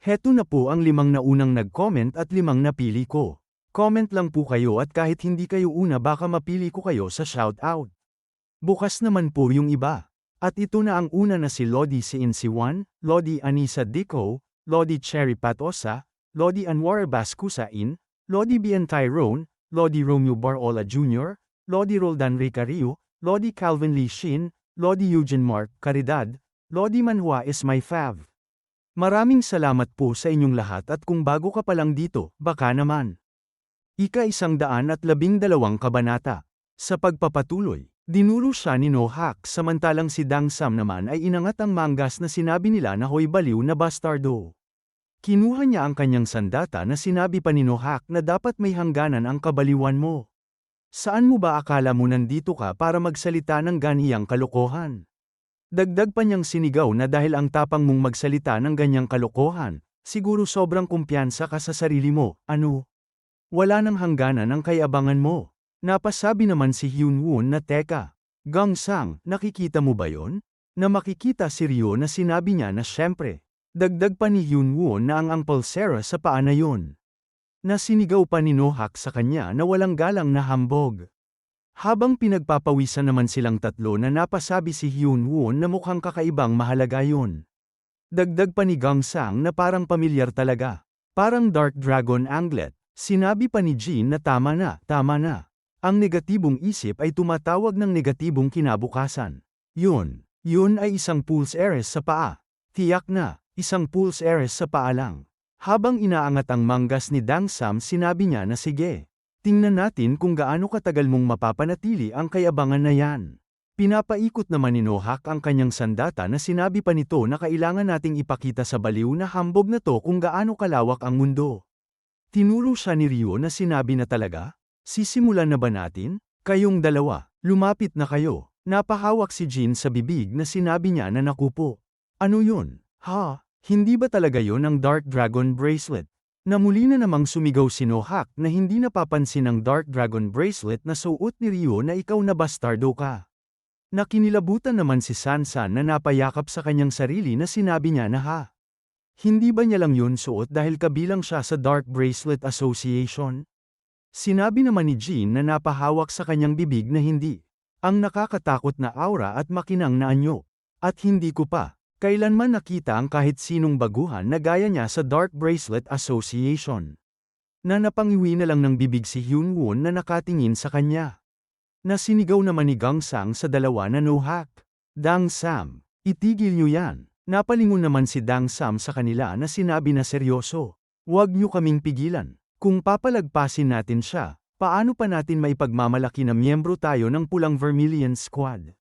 Heto na po ang limang na unang nag-comment at limang napili ko. Comment lang po kayo at kahit hindi kayo una baka mapili ko kayo sa shoutout. Bukas naman po yung iba. At ito na ang una na si Lodi CNC1, Lodi Anisa Dico, Lodi Cherry Patosa, Lodi Anwar Baskusain, Lodi Bian Tyrone, Lodi Romeo Barola Jr., Lodi Roldan Ricario, Lodi Calvin Lee Shin, Lodi Eugene Mark Caridad, Lodi Manhua is my fav. Maraming salamat po sa inyong lahat at kung bago ka pa lang dito, baka naman. Ika isang daan at labing dalawang kabanata. Sa pagpapatuloy, dinuro siya ni Nohak samantalang si Dang Sam naman ay inangat ang manggas na sinabi nila na hoy baliw na bastardo. Kinuha niya ang kanyang sandata na sinabi pa ni Nohak na dapat may hangganan ang kabaliwan mo. Saan mo ba akala mo nandito ka para magsalita ng ganiyang kalokohan? Dagdag pa niyang sinigaw na dahil ang tapang mong magsalita ng ganyang kalokohan, siguro sobrang kumpiyansa ka sa sarili mo, ano? Wala nang hangganan ang kayabangan mo. Napasabi naman si Hyun Woon na teka, Gang Sang, nakikita mo ba yon? Na makikita si Ryo na sinabi niya na syempre. Dagdag pa ni Hyun Woon na ang ang pulsera sa paa na yon. Na sinigaw pa ni Nohak sa kanya na walang galang na hambog. Habang pinagpapawisan naman silang tatlo na napasabi si Hyun Woon na mukhang kakaibang mahalaga yun. Dagdag pa ni Gang Sang na parang pamilyar talaga. Parang Dark Dragon Anglet. Sinabi pa ni Jean na tama na, tama na. Ang negatibong isip ay tumatawag ng negatibong kinabukasan. Yun, yun ay isang pulse eres sa paa. Tiyak na, isang pulse eres sa paa lang. Habang inaangat ang manggas ni Dang Sam sinabi niya na sige. Tingnan natin kung gaano katagal mong mapapanatili ang kayabangan na yan. Pinapaikot naman ni Nohak ang kanyang sandata na sinabi pa nito na kailangan nating ipakita sa baliw na hambog na to kung gaano kalawak ang mundo. Tinuro siya ni Rio na sinabi na talaga, sisimulan na ba natin? Kayong dalawa, lumapit na kayo. Napahawak si Jean sa bibig na sinabi niya na nakupo. Ano yun? Ha? Hindi ba talaga yon ang Dark Dragon Bracelet? Na muli na namang sumigaw si Nohak na hindi napapansin ang Dark Dragon Bracelet na suot ni Rio na ikaw na bastardo ka. Nakinilabutan naman si Sansan na napayakap sa kanyang sarili na sinabi niya na ha. Hindi ba niya lang yun suot dahil kabilang siya sa Dark Bracelet Association? Sinabi naman ni Jean na napahawak sa kanyang bibig na hindi. Ang nakakatakot na aura at makinang na anyo. At hindi ko pa. Kailanman nakita ang kahit sinong baguhan na gaya niya sa Dark Bracelet Association. Na napangiwi na lang ng bibig si Hyun Woon na nakatingin sa kanya. Nasinigaw naman ni Gang Sang sa dalawa na no hack. Dang Sam, itigil niyo yan. Napalingon naman si Dang Sam sa kanila na sinabi na seryoso. Huwag niyo kaming pigilan. Kung papalagpasin natin siya, paano pa natin maipagmamalaki na miyembro tayo ng pulang Vermilion Squad?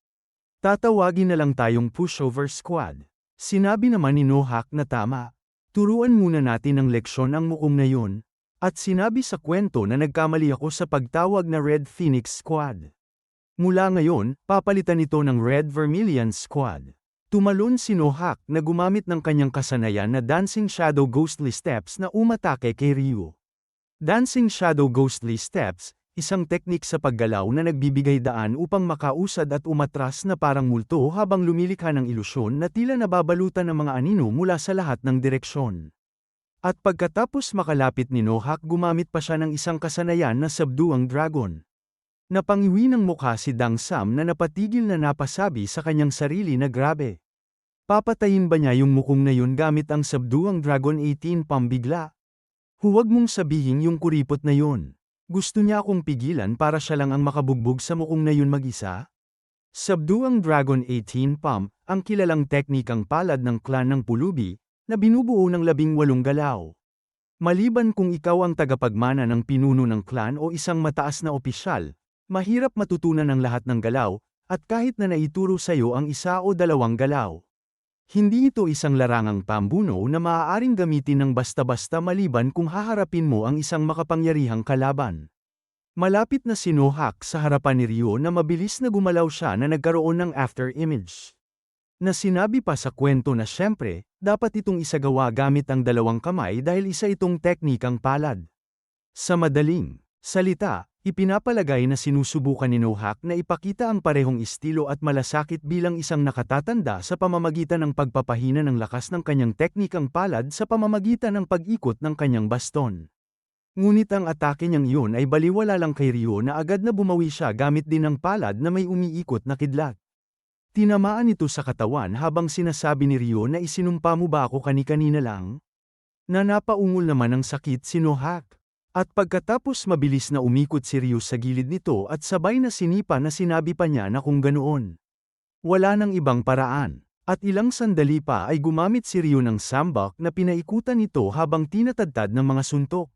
Tatawagin na lang tayong pushover squad. Sinabi naman ni Nohak na tama. Turuan muna natin ng leksyon ang mukom na yun. At sinabi sa kwento na nagkamali ako sa pagtawag na Red Phoenix Squad. Mula ngayon, papalitan ito ng Red Vermilion Squad. Tumalon si Nohak na gumamit ng kanyang kasanayan na Dancing Shadow Ghostly Steps na umatake kay Ryu. Dancing Shadow Ghostly Steps, isang teknik sa paggalaw na nagbibigay daan upang makausad at umatras na parang multo habang lumilikha ng ilusyon na tila nababalutan ng mga anino mula sa lahat ng direksyon. At pagkatapos makalapit ni Nohak gumamit pa siya ng isang kasanayan na sabduang dragon. Napangiwi ng mukha si Dang Sam na napatigil na napasabi sa kanyang sarili na grabe. Papatayin ba niya yung mukong na yun gamit ang sabduang Dragon 18 pambigla? Huwag mong sabihin yung kuripot na yun. Gusto niya akong pigilan para siya lang ang makabugbog sa mukong na yun mag-isa? Sabduang Dragon 18 Pump, ang kilalang teknikang palad ng klan ng Pulubi, na binubuo ng labing walong galaw. Maliban kung ikaw ang tagapagmana ng pinuno ng klan o isang mataas na opisyal, mahirap matutunan ang lahat ng galaw, at kahit na naituro sa iyo ang isa o dalawang galaw. Hindi ito isang larangang pambuno na maaaring gamitin ng basta-basta maliban kung haharapin mo ang isang makapangyarihang kalaban. Malapit na sinuhak sa harapan ni Ryo na mabilis na gumalaw siya na nagkaroon ng after image. Na sinabi pa sa kwento na syempre, dapat itong isagawa gamit ang dalawang kamay dahil isa itong teknikang palad. Sa madaling salita, Ipinapalagay na sinusubukan ni Nohak na ipakita ang parehong estilo at malasakit bilang isang nakatatanda sa pamamagitan ng pagpapahina ng lakas ng kanyang teknikang palad sa pamamagitan ng pag-ikot ng kanyang baston. Ngunit ang atake niyang iyon ay baliwala lang kay Ryo na agad na bumawi siya gamit din ng palad na may umiikot na kidlat. Tinamaan ito sa katawan habang sinasabi ni Ryo na isinumpa mo ba ako kani-kanina lang? Na napaungol naman ng sakit si Nohak. At pagkatapos mabilis na umikot si Ryo sa gilid nito at sabay na sinipa na sinabi pa niya na kung ganoon. Wala nang ibang paraan. At ilang sandali pa ay gumamit si Ryo ng sambak na pinaikutan nito habang tinatadtad ng mga suntok.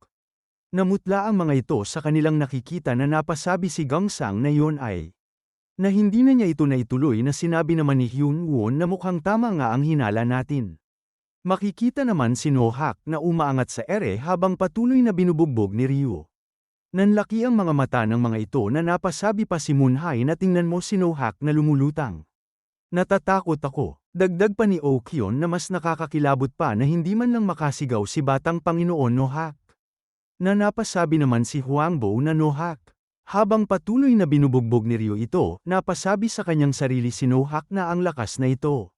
Namutla ang mga ito sa kanilang nakikita na napasabi si Gangsang na iyon ay na hindi na niya ito naituloy na sinabi naman ni Hyun Won na mukhang tama nga ang hinala natin. Makikita naman si Nohak na umaangat sa ere habang patuloy na binubugbog ni Ryu. Nanlaki ang mga mata ng mga ito na napasabi pa si Moonhai na tingnan mo si Nohak na lumulutang. Natatakot ako, dagdag pa ni Okyon na mas nakakakilabot pa na hindi man lang makasigaw si Batang Panginoon Nohak. Na napasabi naman si Huangbo na Nohak. Habang patuloy na binubugbog ni Ryu ito, napasabi sa kanyang sarili si Nohak na ang lakas na ito.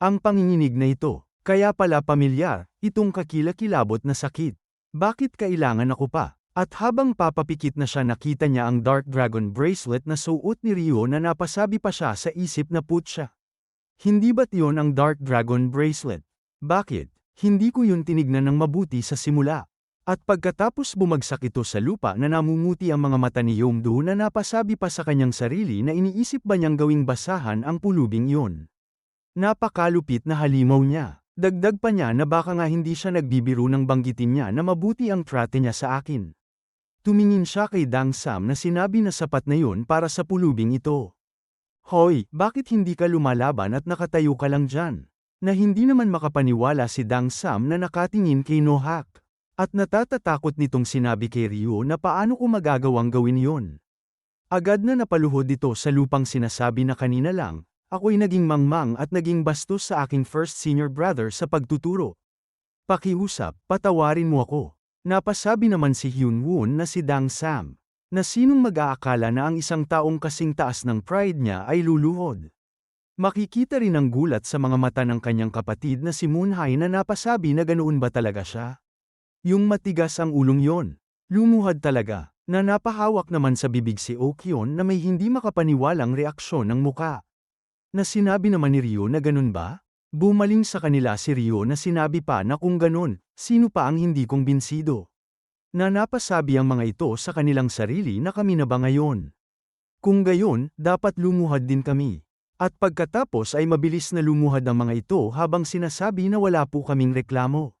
Ang panginginig na ito, kaya pala pamilyar, itong kakilakilabot na sakit. Bakit kailangan ako pa? At habang papapikit na siya nakita niya ang Dark Dragon bracelet na suot ni Ryo na napasabi pa siya sa isip na put siya. Hindi ba't yon ang Dark Dragon bracelet? Bakit? Hindi ko yun tinignan ng mabuti sa simula. At pagkatapos bumagsak ito sa lupa na namumuti ang mga mata ni Yomdo na napasabi pa sa kanyang sarili na iniisip ba niyang gawing basahan ang pulubing yun. Napakalupit na halimaw niya. Dagdag pa niya na baka nga hindi siya nagbibiro ng banggitin niya na mabuti ang trate niya sa akin. Tumingin siya kay Dang Sam na sinabi na sapat na yun para sa pulubing ito. Hoy, bakit hindi ka lumalaban at nakatayo ka lang dyan? Na hindi naman makapaniwala si Dang Sam na nakatingin kay Nohak. At natatatakot nitong sinabi kay Ryo na paano ko magagawang gawin yon. Agad na napaluhod ito sa lupang sinasabi na kanina lang, Ako'y naging mangmang at naging bastos sa aking first senior brother sa pagtuturo. Pakiusap, patawarin mo ako. Napasabi naman si Hyun Woon na si Dang Sam, na sinong mag-aakala na ang isang taong kasing taas ng pride niya ay luluhod. Makikita rin ang gulat sa mga mata ng kanyang kapatid na si Moonhai na napasabi na ganoon ba talaga siya? Yung matigas ang ulong yon. Lumuhad talaga, na napahawak naman sa bibig si Okyon na may hindi makapaniwalang reaksyon ng muka. Na sinabi naman ni Rio na ganun ba? Bumaling sa kanila si Rio na sinabi pa na kung ganun, sino pa ang hindi kong binsido? Na napasabi ang mga ito sa kanilang sarili na kami na ba ngayon? Kung gayon, dapat lumuhad din kami. At pagkatapos ay mabilis na lumuhad ang mga ito habang sinasabi na wala po kaming reklamo.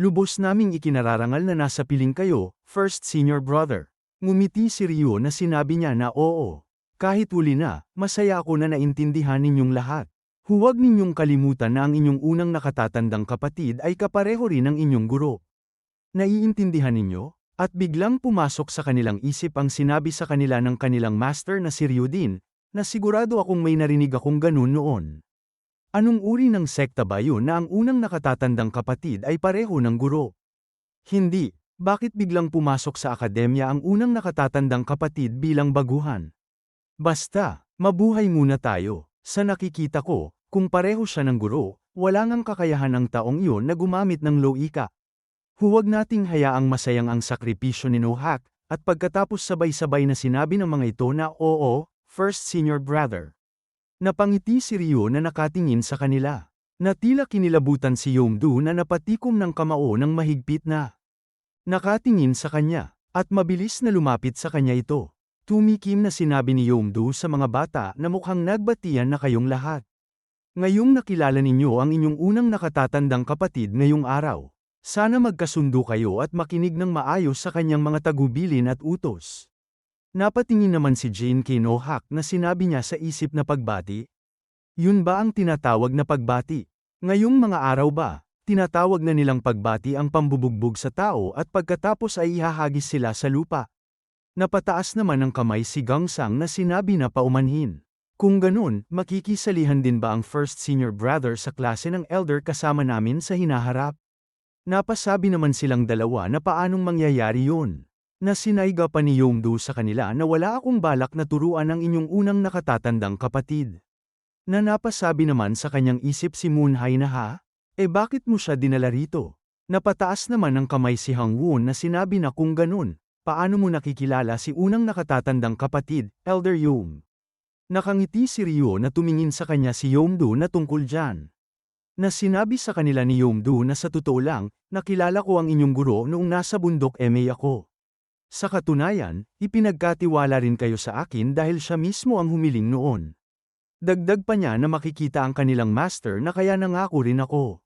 Lubos naming ikinararangal na nasa piling kayo, first senior brother. Ngumiti si Rio na sinabi niya na oo. Kahit huli na, masaya ako na naintindihan ninyong lahat. Huwag ninyong kalimutan na ang inyong unang nakatatandang kapatid ay kapareho rin ng inyong guro. Naiintindihan ninyo? At biglang pumasok sa kanilang isip ang sinabi sa kanila ng kanilang master na si Ryudin, na sigurado akong may narinig akong ganun noon. Anong uri ng sekta ba yun na ang unang nakatatandang kapatid ay pareho ng guro? Hindi, bakit biglang pumasok sa akademya ang unang nakatatandang kapatid bilang baguhan? Basta, mabuhay muna tayo. Sa nakikita ko, kung pareho siya ng guro, wala ngang kakayahan ang taong iyon na gumamit ng loika. Huwag nating hayaang masayang ang sakripisyo ni Nohak, at pagkatapos sabay-sabay na sinabi ng mga ito na oo, first senior brother. Napangiti si Ryo na nakatingin sa kanila. Natila kinilabutan si Yomdu na napatikom ng kamao ng mahigpit na. Nakatingin sa kanya, at mabilis na lumapit sa kanya ito. Tumikim na sinabi ni Yomdu sa mga bata na mukhang nagbatian na kayong lahat. Ngayong nakilala ninyo ang inyong unang nakatatandang kapatid ngayong araw. Sana magkasundo kayo at makinig ng maayos sa kanyang mga tagubilin at utos. Napatingin naman si Jane kay Nohak na sinabi niya sa isip na pagbati. Yun ba ang tinatawag na pagbati? Ngayong mga araw ba, tinatawag na nilang pagbati ang pambubugbog sa tao at pagkatapos ay ihahagis sila sa lupa. Napataas naman ng kamay si Gangsang na sinabi na paumanhin. Kung ganun, makikisalihan din ba ang first senior brother sa klase ng elder kasama namin sa hinaharap? Napasabi naman silang dalawa na paanong mangyayari yun. Na sinayga pa ni Yongdo sa kanila na wala akong balak na turuan ang inyong unang nakatatandang kapatid. Na napasabi naman sa kanyang isip si Moonhai na ha? Eh bakit mo siya dinala rito? Napataas naman ng kamay si Hangwon na sinabi na kung ganun, paano mo nakikilala si unang nakatatandang kapatid, Elder Yong? Nakangiti si Ryo na tumingin sa kanya si Yongdo na tungkol dyan. Na sinabi sa kanila ni Yongdo na sa totoo lang, nakilala ko ang inyong guro noong nasa bundok MA ako. Sa katunayan, ipinagkatiwala rin kayo sa akin dahil siya mismo ang humiling noon. Dagdag pa niya na makikita ang kanilang master na kaya nangako rin ako.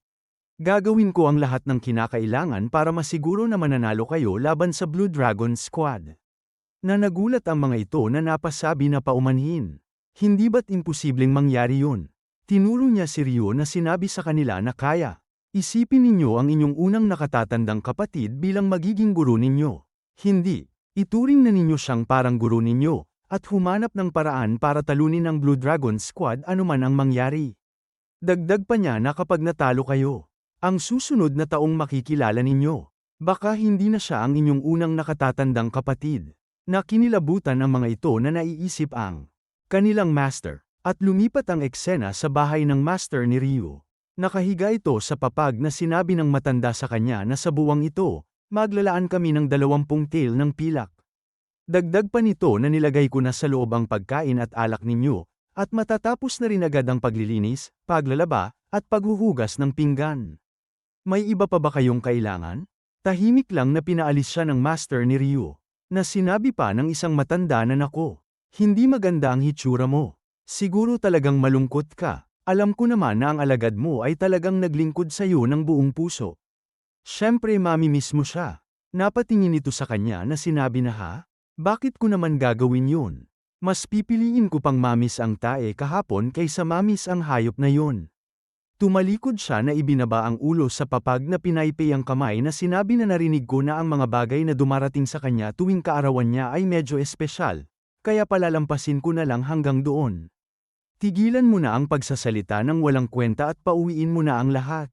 Gagawin ko ang lahat ng kinakailangan para masiguro na mananalo kayo laban sa Blue Dragon Squad. Na nagulat ang mga ito na napasabi na paumanhin. Hindi ba't imposibleng mangyari yun? Tinuro niya si Ryo na sinabi sa kanila na kaya. Isipin ninyo ang inyong unang nakatatandang kapatid bilang magiging guro ninyo. Hindi. Ituring na ninyo siyang parang guro ninyo, at humanap ng paraan para talunin ang Blue Dragon Squad anuman ang mangyari. Dagdag pa niya na kapag natalo kayo, ang susunod na taong makikilala ninyo, baka hindi na siya ang inyong unang nakatatandang kapatid. Na kinilabutan ang mga ito na naiisip ang kanilang master, at lumipat ang eksena sa bahay ng master ni Ryu. Nakahiga ito sa papag na sinabi ng matanda sa kanya na sa buwang ito, maglalaan kami ng dalawampung tail ng pilak. Dagdag pa nito na nilagay ko na sa loob ang pagkain at alak ninyo, at matatapos na rin agad ang paglilinis, paglalaba, at paghuhugas ng pinggan. May iba pa ba kayong kailangan? Tahimik lang na pinaalis siya ng master ni Ryu, na sinabi pa ng isang matanda na nako. Hindi maganda ang hitsura mo. Siguro talagang malungkot ka. Alam ko naman na ang alagad mo ay talagang naglingkod sa iyo ng buong puso. Siyempre mamimiss mo siya. Napatingin ito sa kanya na sinabi na ha? Bakit ko naman gagawin yun? Mas pipiliin ko pang mamis ang tae kahapon kaysa mamis ang hayop na yun. Tumalikod siya na ibinaba ang ulo sa papag na pinaypay ang kamay na sinabi na narinig ko na ang mga bagay na dumarating sa kanya tuwing kaarawan niya ay medyo espesyal, kaya palalampasin ko na lang hanggang doon. Tigilan mo na ang pagsasalita ng walang kwenta at pauwiin mo na ang lahat.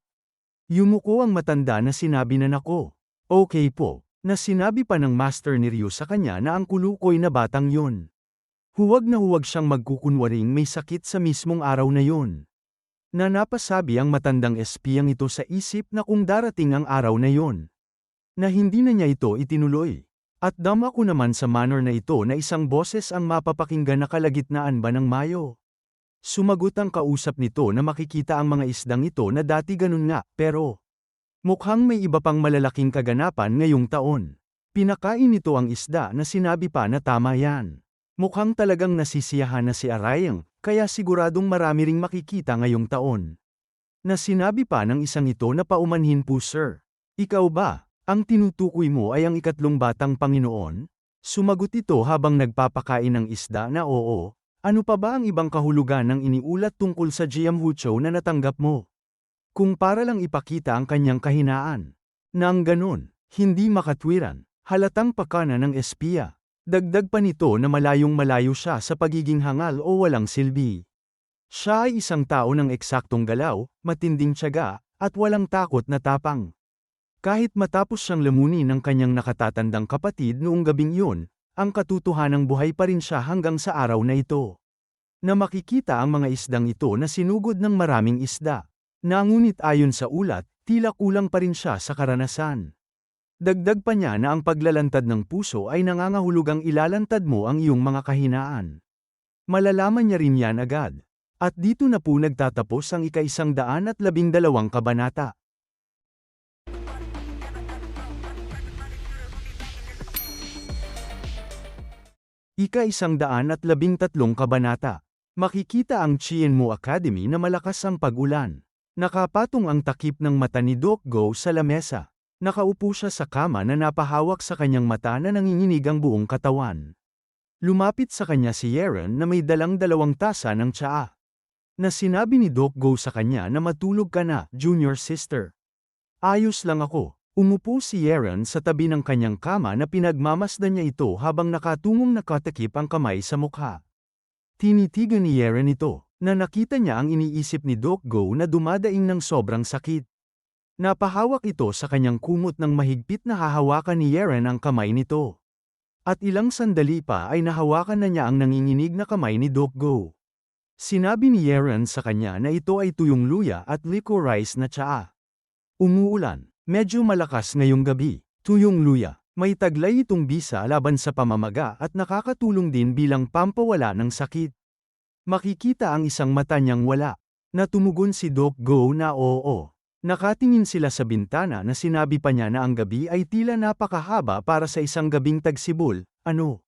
Yumuko ang matanda na sinabi na nako. Okay po, na sinabi pa ng master ni Ryu sa kanya na ang kulukoy na batang yon. Huwag na huwag siyang magkukunwaring may sakit sa mismong araw na yon. Na napasabi ang matandang espiyang ito sa isip na kung darating ang araw na yon. Na hindi na niya ito itinuloy. At dama ko naman sa manner na ito na isang boses ang mapapakinggan na kalagitnaan ba ng Mayo. Sumagot ang kausap nito na makikita ang mga isdang ito na dati ganun nga, pero mukhang may iba pang malalaking kaganapan ngayong taon. Pinakain nito ang isda na sinabi pa na tama yan. Mukhang talagang nasisiyahan na si Arayang, kaya siguradong marami ring makikita ngayong taon. Na sinabi pa ng isang ito na paumanhin po sir. Ikaw ba? Ang tinutukoy mo ay ang ikatlong batang Panginoon? Sumagot ito habang nagpapakain ng isda na oo, ano pa ba ang ibang kahulugan ng iniulat tungkol sa Jiamhucho na natanggap mo? Kung para lang ipakita ang kanyang kahinaan. Nang ganun, hindi makatwiran, halatang pakana ng espiya. Dagdag pa nito na malayong malayo siya sa pagiging hangal o walang silbi. Siya ay isang tao ng eksaktong galaw, matinding tiyaga, at walang takot na tapang. Kahit matapos siyang lamunin ng kanyang nakatatandang kapatid noong gabing yun, ang katotohanang buhay pa rin siya hanggang sa araw na ito. Na makikita ang mga isdang ito na sinugod ng maraming isda. Na ngunit ayon sa ulat, tila kulang pa rin siya sa karanasan. Dagdag pa niya na ang paglalantad ng puso ay nangangahulugang ilalantad mo ang iyong mga kahinaan. Malalaman niya rin yan agad. At dito na po nagtatapos ang ikaisang daan at labing dalawang kabanata. Ika-isang daan at labing tatlong kabanata. Makikita ang Chienmo Academy na malakas ang pag-ulan. Nakapatong ang takip ng mata ni Doc Go sa lamesa. Nakaupo siya sa kama na napahawak sa kanyang mata na nanginginig ang buong katawan. Lumapit sa kanya si Yeron na may dalang dalawang tasa ng tsaa. Na sinabi ni Doc Go sa kanya na matulog ka na, junior sister. Ayos lang ako, Umupo si Yeron sa tabi ng kanyang kama na pinagmamasdan niya ito habang nakatungong nakatakip ang kamay sa mukha. Tinitigan ni Yeron ito, na nakita niya ang iniisip ni Doc Go na dumadaing ng sobrang sakit. Napahawak ito sa kanyang kumot ng mahigpit na hahawakan ni Yeron ang kamay nito. At ilang sandali pa ay nahawakan na niya ang nanginginig na kamay ni Doc Go. Sinabi ni Yeron sa kanya na ito ay tuyong luya at licorice na tsaa. Umuulan, medyo malakas ngayong gabi, tuyong luya. May taglay itong bisa laban sa pamamaga at nakakatulong din bilang pampawala ng sakit. Makikita ang isang mata niyang wala. Natumugon si Doc Go na oo. Nakatingin sila sa bintana na sinabi pa niya na ang gabi ay tila napakahaba para sa isang gabing tagsibol, ano?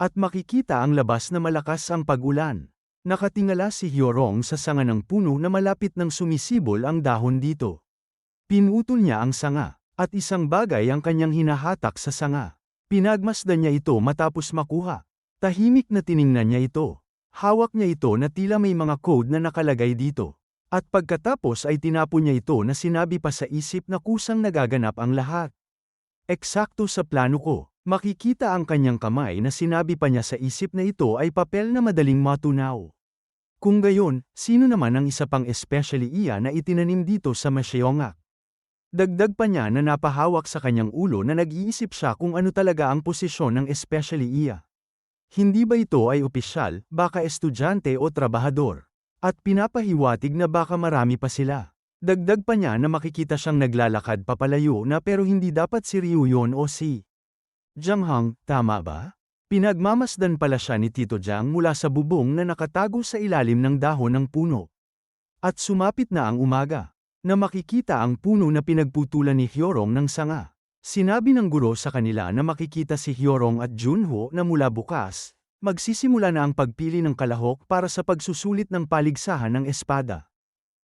At makikita ang labas na malakas ang pag-ulan. Nakatingala si Hyorong sa sanga ng puno na malapit ng sumisibol ang dahon dito. Pinutol niya ang sanga, at isang bagay ang kanyang hinahatak sa sanga. Pinagmasdan niya ito matapos makuha. Tahimik na tiningnan niya ito. Hawak niya ito na tila may mga code na nakalagay dito. At pagkatapos ay tinapon niya ito na sinabi pa sa isip na kusang nagaganap ang lahat. Eksakto sa plano ko, makikita ang kanyang kamay na sinabi pa niya sa isip na ito ay papel na madaling matunaw. Kung gayon, sino naman ang isa pang especially iya na itinanim dito sa Masyeongak? Dagdag pa niya na napahawak sa kanyang ulo na nag-iisip siya kung ano talaga ang posisyon ng especially iya. Hindi ba ito ay opisyal, baka estudyante o trabahador? At pinapahiwatig na baka marami pa sila. Dagdag pa niya na makikita siyang naglalakad papalayo na pero hindi dapat si Ryu yon o si Jiang Hang, tama ba? Pinagmamasdan pala siya ni Tito Jiang mula sa bubong na nakatago sa ilalim ng dahon ng puno. At sumapit na ang umaga na makikita ang puno na pinagputulan ni Hyorong ng sanga. Sinabi ng guro sa kanila na makikita si Hyorong at Junho na mula bukas, magsisimula na ang pagpili ng kalahok para sa pagsusulit ng paligsahan ng espada.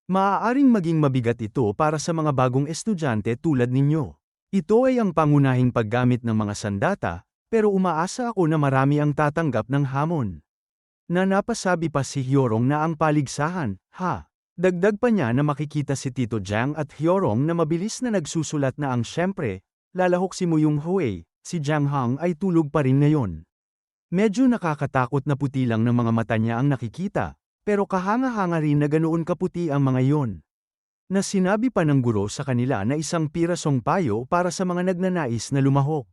Maaaring maging mabigat ito para sa mga bagong estudyante tulad ninyo. Ito ay ang pangunahing paggamit ng mga sandata, pero umaasa ako na marami ang tatanggap ng hamon. Na napasabi pa si Hyorong na ang paligsahan, ha? Dagdag pa niya na makikita si Tito Jiang at Hyorong na mabilis na nagsusulat na ang syempre, lalahok si Muyong Huey, si Jiang Hang ay tulog pa rin ngayon. Medyo nakakatakot na puti lang ng mga mata niya ang nakikita, pero kahanga-hanga rin na ganoon kaputi ang mga yon. Na sinabi pa ng guro sa kanila na isang pirasong payo para sa mga nagnanais na lumahok.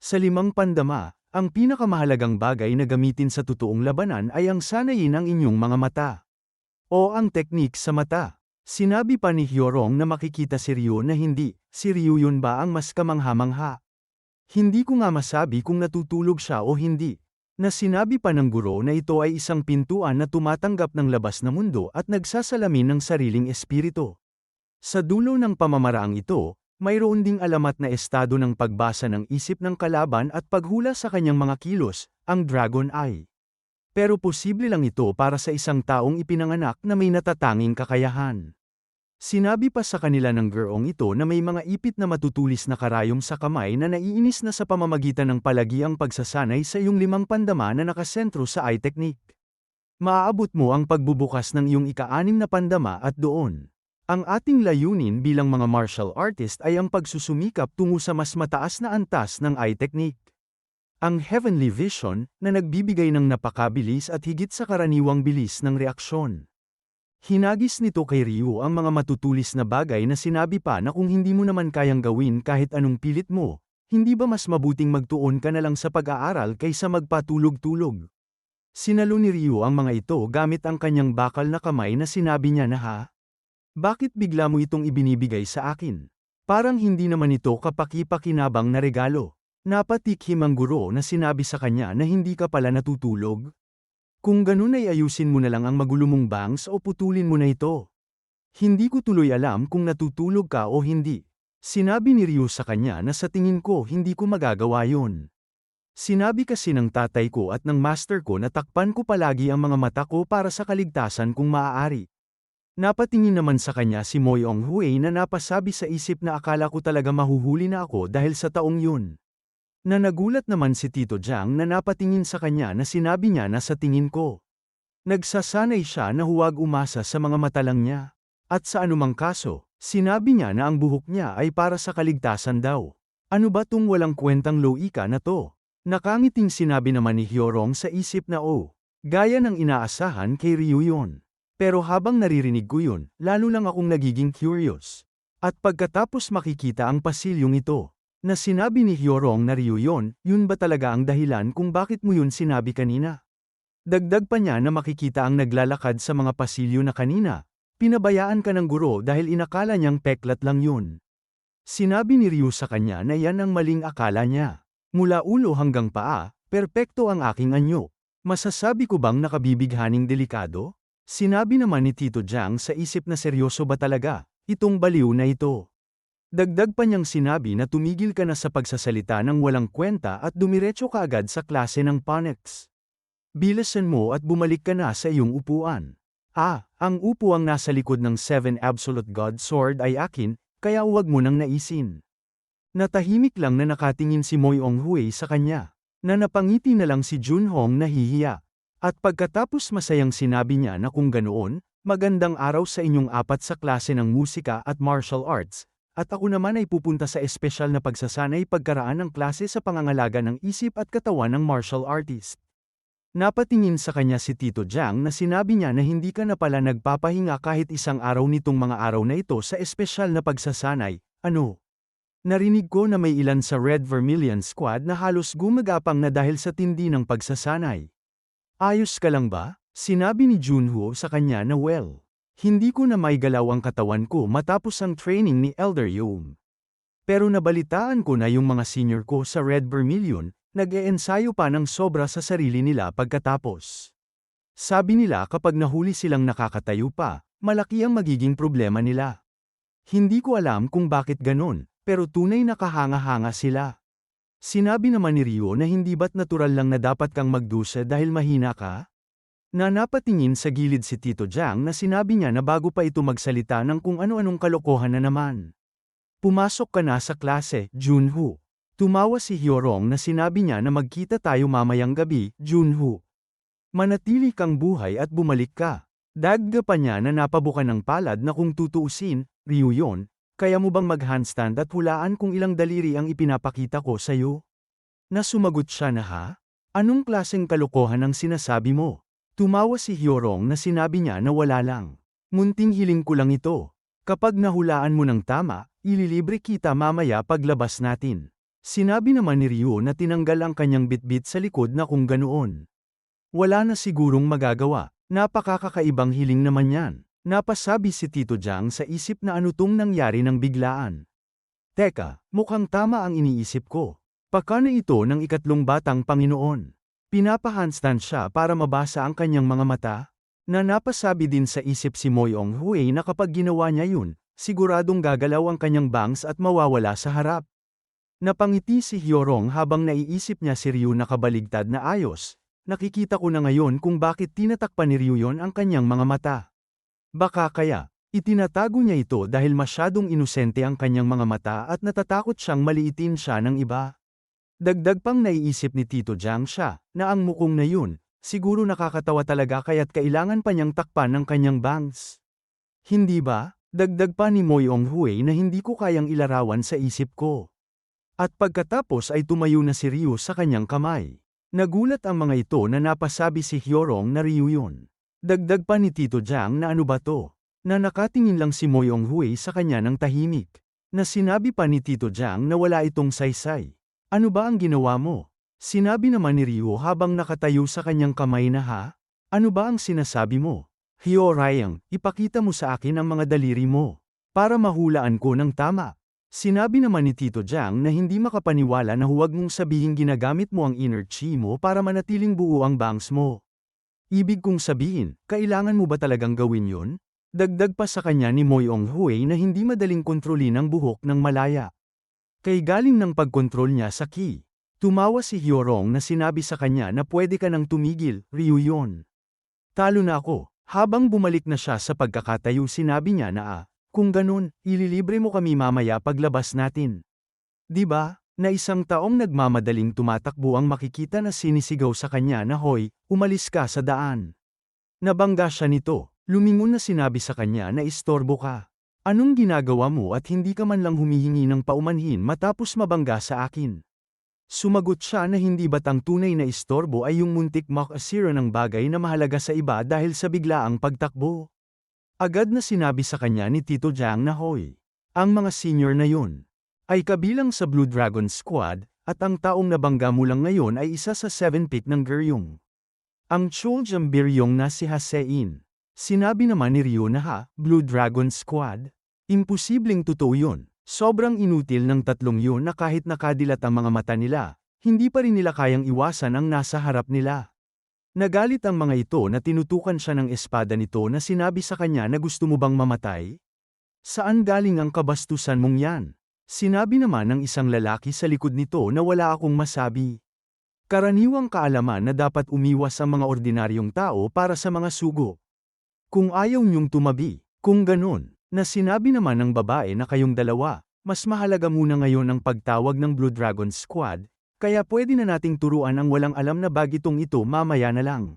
Sa limang pandama, ang pinakamahalagang bagay na gamitin sa totoong labanan ay ang sanayin ang inyong mga mata. O ang teknik sa mata. Sinabi pa ni Hyorong na makikita si Ryu na hindi, si Ryu yun ba ang mas kamangha-mangha? Hindi ko nga masabi kung natutulog siya o hindi. Na sinabi pa ng guro na ito ay isang pintuan na tumatanggap ng labas na mundo at nagsasalamin ng sariling espiritu. Sa dulo ng pamamaraang ito, mayroon ding alamat na estado ng pagbasa ng isip ng kalaban at paghula sa kanyang mga kilos, ang Dragon Eye. Pero posible lang ito para sa isang taong ipinanganak na may natatanging kakayahan. Sinabi pa sa kanila ng gerong ito na may mga ipit na matutulis na karayom sa kamay na naiinis na sa pamamagitan ng palagiang pagsasanay sa iyong limang pandama na nakasentro sa eye technique. Maaabot mo ang pagbubukas ng iyong ika-anim na pandama at doon. Ang ating layunin bilang mga martial artist ay ang pagsusumikap tungo sa mas mataas na antas ng eye technique. Ang Heavenly Vision, na nagbibigay ng napakabilis at higit sa karaniwang bilis ng reaksyon. Hinagis nito kay Ryu ang mga matutulis na bagay na sinabi pa na kung hindi mo naman kayang gawin kahit anong pilit mo, hindi ba mas mabuting magtuon ka na lang sa pag-aaral kaysa magpatulog-tulog? Sinalo ni Ryu ang mga ito gamit ang kanyang bakal na kamay na sinabi niya na ha? Bakit bigla mo itong ibinibigay sa akin? Parang hindi naman ito kapaki-pakinabang na regalo. Napatikhim ang guro na sinabi sa kanya na hindi ka pala natutulog. Kung ganun ay ayusin mo na lang ang magulo mong bangs o putulin mo na ito. Hindi ko tuloy alam kung natutulog ka o hindi. Sinabi ni Ryu sa kanya na sa tingin ko hindi ko magagawa yon. Sinabi kasi ng tatay ko at ng master ko na takpan ko palagi ang mga mata ko para sa kaligtasan kung maaari. Napatingin naman sa kanya si Moyong Huey na napasabi sa isip na akala ko talaga mahuhuli na ako dahil sa taong yun. Na nagulat naman si Tito Jiang na napatingin sa kanya na sinabi niya na sa tingin ko. Nagsasanay siya na huwag umasa sa mga mata lang niya. At sa anumang kaso, sinabi niya na ang buhok niya ay para sa kaligtasan daw. Ano ba tung walang kwentang loika na to? Nakangiting sinabi naman ni Hyorong sa isip na oh, gaya ng inaasahan kay Ryu yun. Pero habang naririnig ko yun, lalo lang akong nagiging curious. At pagkatapos makikita ang pasilyong ito, Na sinabi ni Hyorong na Ryu yon, yun ba talaga ang dahilan kung bakit mo yun sinabi kanina? Dagdag pa niya na makikita ang naglalakad sa mga pasilyo na kanina. Pinabayaan ka ng guro dahil inakala niyang peklat lang yun. Sinabi ni Ryu sa kanya na yan ang maling akala niya. Mula ulo hanggang paa, perpekto ang aking anyo. Masasabi ko bang nakabibighaning delikado? Sinabi naman ni Tito Jiang sa isip na seryoso ba talaga, itong baliw na ito. Dagdag pa niyang sinabi na tumigil ka na sa pagsasalita ng walang kwenta at dumiretso ka agad sa klase ng phonics. Bilasan mo at bumalik ka na sa iyong upuan. Ah, ang upuang nasa likod ng Seven Absolute God Sword ay akin, kaya huwag mo nang naisin. Natahimik lang na nakatingin si Moyong Hui sa kanya, na napangiti na lang si Junhong nahihiya. At pagkatapos masayang sinabi niya na kung ganoon, magandang araw sa inyong apat sa klase ng musika at martial arts, at ako naman ay pupunta sa espesyal na pagsasanay pagkaraan ng klase sa pangangalaga ng isip at katawan ng martial artist. Napatingin sa kanya si Tito Jiang na sinabi niya na hindi ka na pala nagpapahinga kahit isang araw nitong mga araw na ito sa espesyal na pagsasanay, ano? Narinig ko na may ilan sa Red Vermilion Squad na halos gumagapang na dahil sa tindi ng pagsasanay. Ayos ka lang ba? Sinabi ni Junho sa kanya na well. Hindi ko na may galaw ang katawan ko matapos ang training ni Elder Yum. Pero nabalitaan ko na yung mga senior ko sa Red Vermilion, nag-e-ensayo pa ng sobra sa sarili nila pagkatapos. Sabi nila kapag nahuli silang nakakatayo pa, malaki ang magiging problema nila. Hindi ko alam kung bakit ganon, pero tunay na kahanga-hanga sila. Sinabi naman ni Rio na hindi ba't natural lang na dapat kang magdusa dahil mahina ka? Na napatingin sa gilid si Tito Jiang na sinabi niya na bago pa ito magsalita ng kung ano-anong kalokohan na naman. Pumasok ka na sa klase, Junho. Tumawa si Hyorong na sinabi niya na magkita tayo mamayang gabi, Junho. Manatili kang buhay at bumalik ka. Dagga pa niya na napabukan ng palad na kung tutuusin, Ryu yon, kaya mo bang mag-handstand at hulaan kung ilang daliri ang ipinapakita ko sa'yo? Na sumagot siya na ha? Anong klaseng kalokohan ang sinasabi mo? Tumawa si Hyorong na sinabi niya na wala lang. Munting hiling ko lang ito. Kapag nahulaan mo ng tama, ililibre kita mamaya paglabas natin. Sinabi naman ni Ryu na tinanggal ang kanyang bitbit sa likod na kung ganoon. Wala na sigurong magagawa, napakakakaibang hiling naman yan. Napasabi si Tito Jiang sa isip na ano tong nangyari ng biglaan. Teka, mukhang tama ang iniisip ko. Paka na ito ng ikatlong batang Panginoon. Pinapahandstand siya para mabasa ang kanyang mga mata. Na napasabi din sa isip si Moyong Hui na kapag ginawa niya yun, siguradong gagalaw ang kanyang bangs at mawawala sa harap. Napangiti si Hyorong habang naiisip niya si Ryu na kabaligtad na ayos. Nakikita ko na ngayon kung bakit tinatakpan ni Ryu yon ang kanyang mga mata. Baka kaya, itinatago niya ito dahil masyadong inosente ang kanyang mga mata at natatakot siyang maliitin siya ng iba. Dagdag pang naiisip ni Tito Jiang siya, na ang mukong na yun, siguro nakakatawa talaga kaya't kailangan pa niyang takpan ng kanyang bangs. Hindi ba? Dagdag pa ni Moyong Hui na hindi ko kayang ilarawan sa isip ko. At pagkatapos ay tumayo na si Ryu sa kanyang kamay. Nagulat ang mga ito na napasabi si Hyorong na Ryu yun. Dagdag pa ni Tito Jiang na ano ba to? Na nakatingin lang si Moyong Hui sa kanya ng tahimik. Na sinabi pa ni Tito Jiang na wala itong saysay. Ano ba ang ginawa mo? Sinabi naman ni Ryu habang nakatayo sa kanyang kamay na ha? Ano ba ang sinasabi mo? Hyo Ryang, ipakita mo sa akin ang mga daliri mo. Para mahulaan ko ng tama. Sinabi naman ni Tito Jiang na hindi makapaniwala na huwag mong sabihin ginagamit mo ang inner chi mo para manatiling buo ang bangs mo. Ibig kong sabihin, kailangan mo ba talagang gawin yon? Dagdag pa sa kanya ni Moyong Hui na hindi madaling kontrolin ang buhok ng malaya. Kay galing ng pagkontrol niya sa ki. Tumawa si Hyorong na sinabi sa kanya na pwede ka nang tumigil, Ryu yon. Talo na ako. Habang bumalik na siya sa pagkakatayo sinabi niya na ah, kung ganun, ililibre mo kami mamaya paglabas natin. Di ba? Na isang taong nagmamadaling tumatakbo ang makikita na sinisigaw sa kanya na hoy, umalis ka sa daan. Nabangga siya nito, lumingon na sinabi sa kanya na istorbo ka. Anong ginagawa mo at hindi ka man lang humihingi ng paumanhin matapos mabangga sa akin? Sumagot siya na hindi ba't ang tunay na istorbo ay yung muntik makasira ng bagay na mahalaga sa iba dahil sa biglaang pagtakbo. Agad na sinabi sa kanya ni Tito Jiang na hoy. Ang mga senior na yun. ay kabilang sa Blue Dragon Squad, at ang taong nabangga mo lang ngayon ay isa sa 7-pick ng Geryong. Ang Choljam Biryong na si Hasein. Sinabi naman ni Ryo na ha, Blue Dragon Squad? Imposibleng totoo yun. Sobrang inutil ng tatlong yun na kahit nakadilat ang mga mata nila, hindi pa rin nila kayang iwasan ang nasa harap nila. Nagalit ang mga ito na tinutukan siya ng espada nito na sinabi sa kanya na gusto mo bang mamatay? Saan galing ang kabastusan mong yan? Sinabi naman ng isang lalaki sa likod nito na wala akong masabi. Karaniwang kaalaman na dapat umiwas ang mga ordinaryong tao para sa mga sugo. Kung ayaw niyong tumabi, kung ganun, na sinabi naman ng babae na kayong dalawa, mas mahalaga muna ngayon ang pagtawag ng Blue Dragon Squad, kaya pwede na nating turuan ang walang alam na bagitong ito mamaya na lang.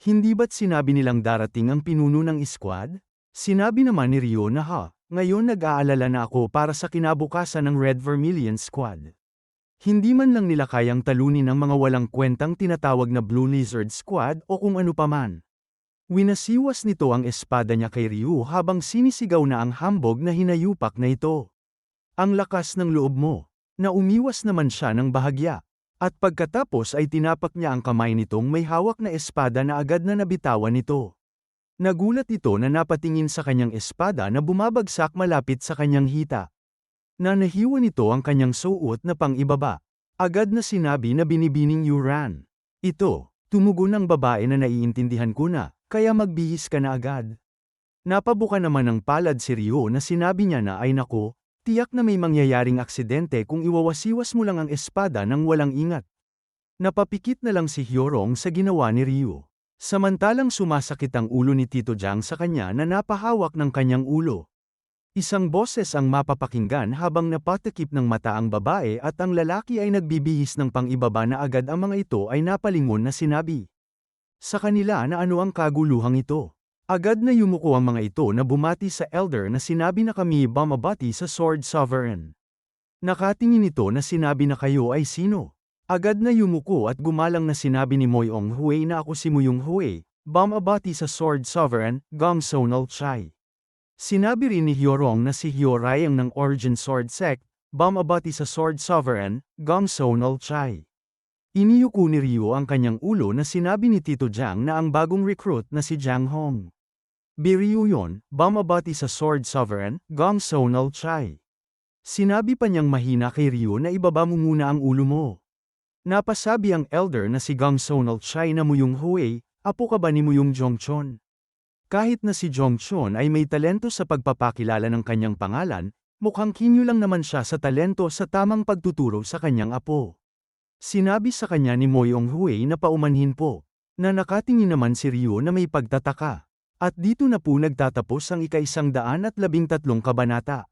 Hindi ba't sinabi nilang darating ang pinuno ng squad? Sinabi naman ni Rio na ha, ngayon nag-aalala na ako para sa kinabukasan ng Red Vermilion Squad. Hindi man lang nila kayang talunin ang mga walang kwentang tinatawag na Blue Lizard Squad o kung ano paman. Winasiwas nito ang espada niya kay Ryu habang sinisigaw na ang hambog na hinayupak na ito. Ang lakas ng loob mo, na umiwas naman siya ng bahagya. At pagkatapos ay tinapak niya ang kamay nitong may hawak na espada na agad na nabitawan nito. Nagulat ito na napatingin sa kanyang espada na bumabagsak malapit sa kanyang hita. Nanahiwa nito ang kanyang suot na pang-ibaba. Agad na sinabi na binibining Uran. Ito, tumugon ng babae na naiintindihan ko na, kaya magbihis ka na agad. Napabuka naman ng palad si Rio na sinabi niya na ay nako, tiyak na may mangyayaring aksidente kung iwawasiwas mo lang ang espada ng walang ingat. Napapikit na lang si Hyorong sa ginawa ni Rio. Samantalang sumasakit ang ulo ni Tito Jiang sa kanya na napahawak ng kanyang ulo. Isang boses ang mapapakinggan habang napatakip ng mata ang babae at ang lalaki ay nagbibihis ng pang-ibaba na agad ang mga ito ay napalingon na sinabi. Sa kanila na ano ang kaguluhang ito. Agad na yumuko ang mga ito na bumati sa elder na sinabi na kami bumabati sa Sword Sovereign. Nakatingin ito na sinabi na kayo ay sino. Agad na yumuko at gumalang na sinabi ni Moyong Hui na ako si Muyong Hui, bumabati sa Sword Sovereign, Gong Sonal Chai. Sinabi rin ni Hyorong na si Hyorayang ng Origin Sword Sect, bumabati sa Sword Sovereign, Gong Sonal Chai. Iniyuko ni Ryo ang kanyang ulo na sinabi ni Tito Jiang na ang bagong recruit na si Jiang Hong. Biriyo yon, bumabati sa Sword Sovereign, Gong Sonal Chai. Sinabi pa niyang mahina kay Ryo na ibaba mo muna ang ulo mo. Napasabi ang elder na si Gong Sonal Chai na Muyong Hui, apo ka ba ni Muyong Jongchon? Kahit na si Jongchon ay may talento sa pagpapakilala ng kanyang pangalan, mukhang kinyo lang naman siya sa talento sa tamang pagtuturo sa kanyang apo. Sinabi sa kanya ni Moyong Hui na paumanhin po, na nakatingin naman si Ryo na may pagtataka. At dito na po nagtatapos ang ikaisang daan at labing tatlong kabanata.